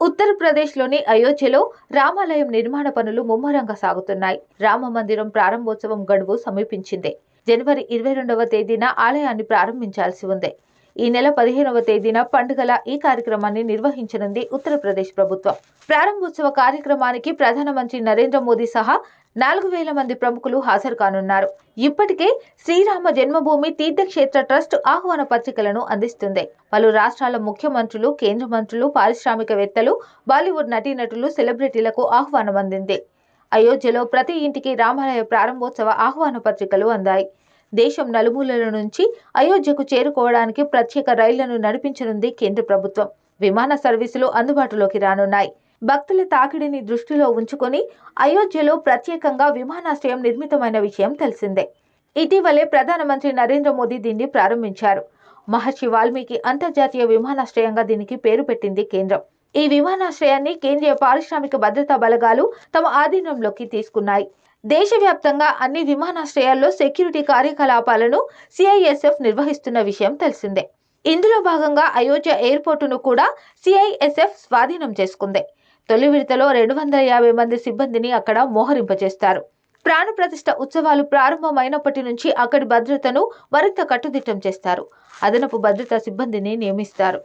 ఉత్తరప్రదేశ్లోని అయోధ్యలో రామాలయం నిర్మాణ పనులు ముమ్మరంగా సాగుతున్నాయి. రామ మందిరం ప్రారంభోత్సవం గడువు సమీపించింది. జనవరి ఇరవై రెండవ తేదీన ఆలయాన్ని ప్రారంభించాల్సి ఉంది. ఈ నెల పదిహేనవ తేదీన పండుగల ఈ కార్యక్రమాన్ని నిర్వహించనుంది ఉత్తరప్రదేశ్ ప్రభుత్వం. ప్రారంభోత్సవ కార్యక్రమానికి ప్రధానమంత్రి నరేంద్ర మోదీ సహా నాలుగు వేల మంది ప్రముఖులు హాజరు కానున్నారు. ఇప్పటికే శ్రీరామ జన్మభూమి తీర్థక్షేత్ర ట్రస్ట్ ఆహ్వాన పత్రికలను అందిస్తుంది. పలు రాష్ట్రాల ముఖ్యమంత్రులు కేంద్ర మంత్రులు పారిశ్రామికవేత్తలు బాలీవుడ్ నటీనటులు సెలబ్రిటీలకు ఆహ్వానం అందింది అయోధ్యలో ప్రతి ఇంటికి రామాలయ ప్రారంభోత్సవ ఆహ్వాన పత్రికలు అందాయి. దేశం నలుమూలల నుంచి అయోధ్యకు చేరుకోవడానికి ప్రత్యేక రైళ్ళను నడిపించనుంది కేంద్ర ప్రభుత్వం. విమాన సర్వీసులు అందుబాటులోకి రానున్నాయి. భక్తుల తాకిడిని దృష్టిలో ఉంచుకొని అయోధ్యలో ప్రత్యేకంగా విమానాశ్రయం నిర్మితమైన విషయం తెలిసిందే. ఇటీవలే ప్రధానమంత్రి నరేంద్ర మోదీ దీన్ని ప్రారంభించారు. మహర్షి వాల్మీకి అంతర్జాతీయ విమానాశ్రయంగా దీనికి పేరు పెట్టింది కేంద్రం. ఈ విమానాశ్రయాన్ని కేంద్రీయ పారిశ్రామిక భద్రతా బలగాలు తమ ఆధీనంలోకి తీసుకున్నాయి. దేశవ్యాప్తంగా అన్ని విమానాశ్రయాల్లో సెక్యూరిటీ కార్యకలాపాలను సిఐఎస్ఎఫ్ నిర్వహిస్తున్న విషయం తెలిసిందే. ఇందులో భాగంగా అయోధ్య ఎయిర్పోర్టును కూడా సిఐఎస్ఎఫ్ స్వాధీనం చేసుకుంది. తొలి విడతలో రెండు వందల యాభై మంది సిబ్బందిని అక్కడ మోహరింపజేస్తారు. ప్రాణప్రతిష్ఠ ఉత్సవాలు ప్రారంభమైనప్పటి నుంచి అక్కడి భద్రతను మరింత కట్టుదిట్టం చేస్తారు. అదనపు భద్రతా సిబ్బందిని నియమిస్తారు.